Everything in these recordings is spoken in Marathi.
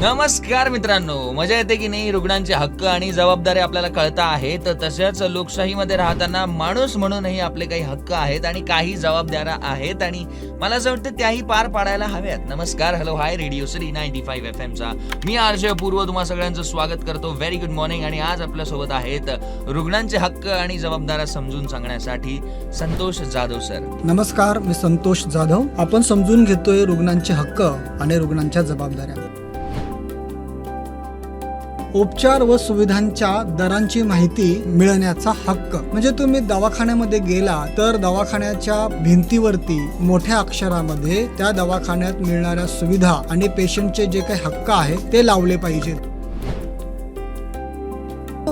नमस्कार मित्रांनो मजा येते की नाही? रुग्णांचे हक्क आणि जबाबदारी आपल्याला कळता आहेत तसेच लोकशाहीमध्ये राहताना माणूस म्हणूनही आपले काही हक्क आहेत आणि काही जबाबदाऱ्या आहेत आणि मला असं वाटतं त्याही पार पाडायला हव्यात. नमस्कार hello hi Radio City ninety five F एमचा मी आरजय पूर्व तुम्हा सगळ्यांचं स्वागत करतो. व्हेरी गुड मॉर्निंग आणि आज आपल्यासोबत आहेत रुग्णांचे हक्क आणि जबाबदाऱ्या समजून सांगण्यासाठी संतोष जाधव सर नमस्कार मी संतोष जाधव. आपण समजून घेतोय रुग्णांचे हक्क आणि रुग्णांच्या जबाबदाऱ्या. उपचार व सुविधांच्या दरांची माहिती मिळण्याचा हक्क. म्हणजे तुम्ही दवाखान्यामध्ये गेला तर दवाखान्याच्या भिंतीवरती मोठ्या अक्षरामध्ये त्या दवाखान्यात मिळणाऱ्या सुविधा आणि पेशंटचे जे काही हक्क आहेत ते लावले पाहिजेत.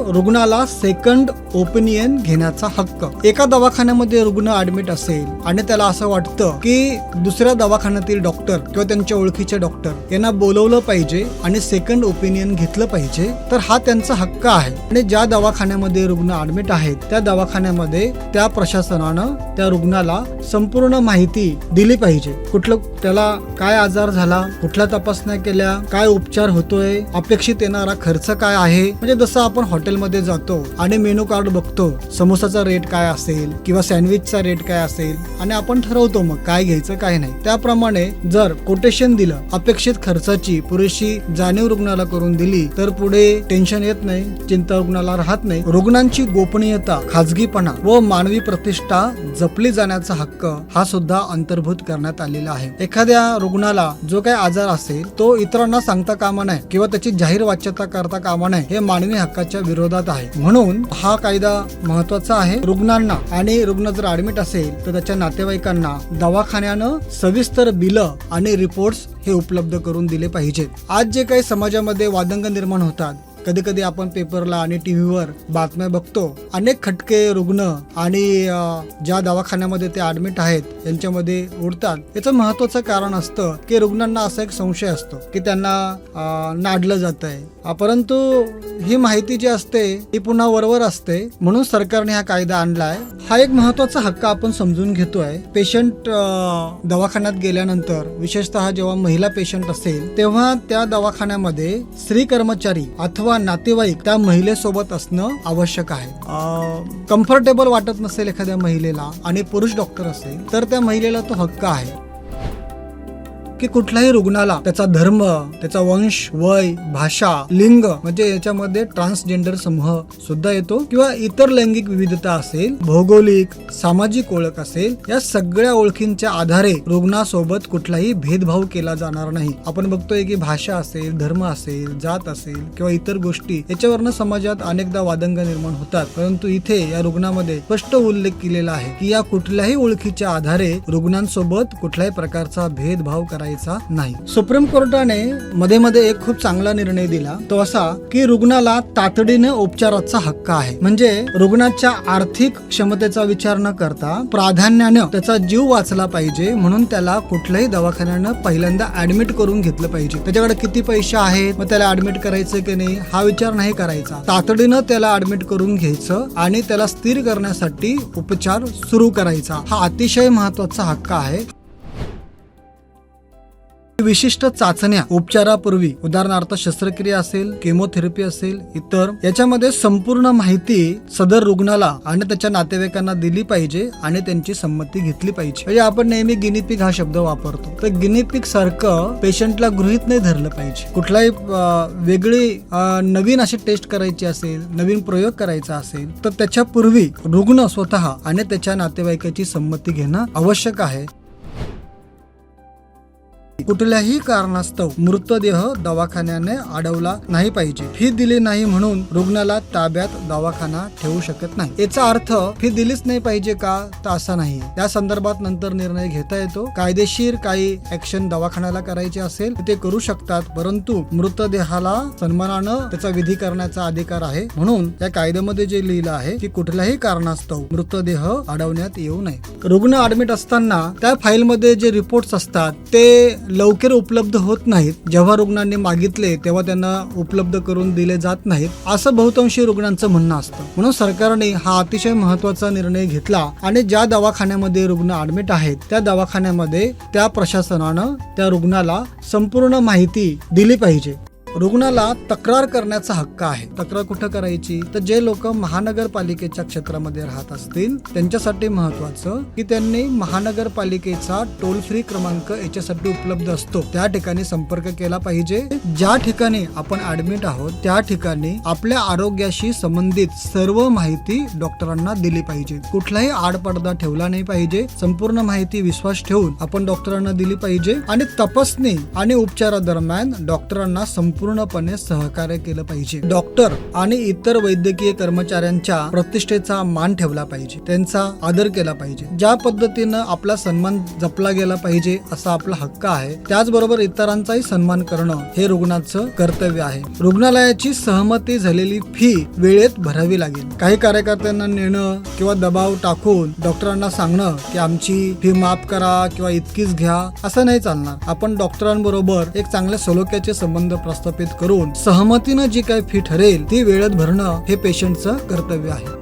रुग्णाला सेकंड ओपिनियन घेण्याचा हक्क. एका दवाखान्यामध्ये रुग्ण ऍडमिट असेल आणि त्याला असं वाटतं की दुसऱ्या दवाखान्यातील डॉक्टर किंवा त्यांच्या ओळखीचे डॉक्टर यांना बोलवलं पाहिजे आणि सेकंड ओपिनियन घेतलं पाहिजे तर हा त्यांचा हक्क आहे. आणि ज्या दवाखान्यामध्ये रुग्ण ऍडमिट आहेत त्या दवाखान्यामध्ये त्या प्रशासनानं त्या रुग्णाला संपूर्ण माहिती दिली पाहिजे. कुठलं त्याला काय आजार झाला कुठल्या तपासण्या केल्या काय उपचार होतोय अपेक्षित येणारा खर्च काय आहे? म्हणजे जसं आपण हॉटेलमध्ये जातो आणि मेनू कार्ड बघतो समोसाचा रेट काय असेल किंवा सँडविचचा रेट काय असेल आणि आपण ठरवतो मग काय घ्यायचं काय नाही. त्याप्रमाणे जर कोटेशन दिलं अपेक्षित खर्चाची पुरेशी जाणीव रुग्णाला करून दिली तर पुढे टेन्शन येत नाही चिंता रुग्णाला राहत नाही. रुग्णांची गोपनीयता खाजगीपणा व मानवी प्रतिष्ठा जपली जाण्याचा हक्क हा सुद्धा अंतर्भूत करण्यात आलेला आहे. एखाद्या रुग्णाला जो काही आजार असेल तो इतरांना सांगता कामा नये किंवा त्याची जाहीर वाच्यता करता कामा नये हे मानवी हक्काच्या विरोधात आहे. म्हणून हा कायदा महत्त्वाचा आहे. रुग्णांना आणि रुग्ण जर ऍडमिट असेल तर त्याच्या नातेवाईकांना दवाखान्यानं सविस्तर बिलं आणि रिपोर्ट्स हे उपलब्ध करून दिले पाहिजेत. आज जे काही समाजामध्ये वादंग निर्माण होतात कधी कधी आपण पेपरला आणि टीव्हीवर बातम्या बघतो. अनेक खटके रुग्ण आणि ज्या दवाखान्यामध्ये ते ऍडमिट आहेत यांच्यामध्ये उडतात. याचं महत्वाचं कारण असतं की रुग्णांना असा एक संशय असतो की त्यांना नाडलं जात आहे परंतु ही माहिती जी असते ती पुन्हा वरवर असते. म्हणून सरकारने हा कायदा आणलाय. हा एक महत्त्वाचा हक्क आपण समजून घेतोय. पेशंट दवाखान्यात गेल्यानंतर विशेषतः जेव्हा महिला पेशंट असेल तेव्हा त्या दवाखान्यामध्ये स्त्री कर्मचारी अथवा नातेवाईक त्या महिलेसोबत असणं आवश्यक आहे. कम्फर्टेबल वाटत नसेल एखाद्या महिलेला आणि पुरुष डॉक्टर असेल तर त्या महिलेला तो हक्क आहे. की कुठल्याही रुग्णाला त्याचा धर्म त्याचा वंश वय भाषा लिंग म्हणजे याच्यामध्ये ट्रान्सजेंडर समूह सुद्धा येतो किंवा इतर लैंगिक विविधता असेल भौगोलिक सामाजिक ओळख असेल या सगळ्या ओळखींच्या आधारे रुग्णासोबत कुठलाही भेदभाव केला जाणार नाही. आपण बघतोय की भाषा असेल धर्म असेल जात असेल किंवा इतर गोष्टी याच्यावरनं समाजात अनेकदा वादंग निर्माण होतात. परंतु इथे या रुग्णामध्ये स्पष्ट उल्लेख केलेला आहे की या कुठल्याही ओळखीच्या आधारे रुग्णांसोबत कुठल्याही प्रकारचा भेदभाव करायचा नाही. सुप्रीम कोर्टाने मध्ये मध्ये एक खूप चांगला निर्णय दिला. तो असा की रुग्णाला तातडीने उपचाराचा हक्क आहे. म्हणजे रुग्णाच्या आर्थिक क्षमतेचा विचार न करता प्राधान्यानं त्याचा जीव वाचला पाहिजे म्हणून त्याला कुठल्याही दवाखान्यानं पहिल्यांदा ऍडमिट करून घेतलं पाहिजे. त्याच्याकडे किती पैसे आहेत मग त्याला ऍडमिट करायचं की नाही हा विचार नाही करायचा. तातडीनं त्याला ऍडमिट करून घ्यायचं आणि त्याला स्थिर करण्यासाठी उपचार सुरू करायचा. हा अतिशय महत्त्वाचा हक्क आहे. विशिष्ट चाचण्या उपचारापूर्वी उदाहरणार्थ शस्त्रक्रिया असेल केमोथेरपी असेल इतर याच्यामध्ये संपूर्ण माहिती सदर रुग्णाला आणि त्याच्या नातेवाईकांना दिली पाहिजे आणि त्यांची संमती घेतली पाहिजे. म्हणजे आपण नेहमी गिनीपिक हा शब्द वापरतो. तर गिनीपिक सारखं पेशंटला गृहित नाही धरलं पाहिजे. कुठलाही वेगळी नवीन अशी टेस्ट करायची असेल नवीन प्रयोग करायचा असेल तर त्याच्यापूर्वी रुग्ण स्वतः आणि त्याच्या नातेवाईकाची संमती घेणं आवश्यक आहे. कुठल्याही कारणास्तव मृतदेह दवाखान्याने अडवला नाही पाहिजे. फी दिली नाही म्हणून रुग्णाला ताब्यात दवाखाना ठेवू शकत नाही. याचा अर्थ फी दिलीच नाही पाहिजे का? तर असा नाही त्या संदर्भात नंतर निर्णय घेता येतो. कायदेशीर काही ऍक्शन दवाखान्याला करायचे असेल तर ते करू शकतात परंतु मृतदेहाला सन्मानानं त्याचा विधी करण्याचा अधिकार आहे. म्हणून या कायद्यामध्ये जे लिहिलं आहे की कुठल्याही कारणास्तव मृतदेह अडवण्यात येऊ नये. रुग्ण ऍडमिट असताना त्या फाईलमध्ये जे रिपोर्ट्स असतात ते लवकर उपलब्ध होत नाहीत. जेव्हा रुग्णांनी मागितले तेव्हा त्यांना उपलब्ध करून दिले जात नाहीत. असं बहुतांशी रुग्णांचं म्हणणं असतं. म्हणून सरकारने हा अतिशय महत्त्वाचा निर्णय घेतला आणि ज्या दवाखान्यामध्ये रुग्ण ऍडमिट आहेत त्या दवाखान्यामध्ये त्या प्रशासनानं त्या रुग्णाला संपूर्ण माहिती दिली पाहिजे. रुग्णाला तक्रार करण्याचा हक्क आहे. तक्रार कुठं करायची? तर जे लोक महानगरपालिकेच्या क्षेत्रामध्ये राहत असतील त्यांच्यासाठी महत्वाचं की त्यांनी महानगरपालिकेचा टोल फ्री क्रमांक याच्यासाठी उपलब्ध असतो. त्या ठिकाणी संपर्क केला पाहिजे. ज्या ठिकाणी आपण ऍडमिट आहोत त्या ठिकाणी आपल्या आरोग्याशी संबंधित सर्व माहिती डॉक्टरांना दिली पाहिजे. कुठलाही आडपडदा ठेवला नाही पाहिजे. संपूर्ण माहिती विश्वास ठेवून आपण डॉक्टरांना दिली पाहिजे. आणि तपासणी आणि उपचारादरम्यान डॉक्टरांना संपूर्णपणे सहकार्य केलं पाहिजे. डॉक्टर आणि इतर वैद्यकीय कर्मचाऱ्यांच्या प्रतिष्ठेचा मान ठेवला पाहिजे. त्यांचा आदर केला पाहिजे. ज्या पद्धतीनं आपला सन्मान जपला गेला पाहिजे असा आपला हक्क आहे त्याचबरोबर इतरांचाही सन्मान करणं हे रुग्णाचं कर्तव्य आहे. रुग्णालयाची सहमती झालेली फी वेळेत भरावी लागेल. काही कार्यकर्त्यांना नेणं किंवा दबाव टाकून डॉक्टरांना सांगणं की आमची फी माफ करा किंवा इतकीच घ्या असं नाही चालणार. आपण डॉक्टरांबरोबर एक चांगल्या सलोख्याचे संबंध प्रस्थापित करून सहमतीनं जी काही फी ठरेल ती वेळेत भरणं हे पेशंटचं कर्तव्य आहे.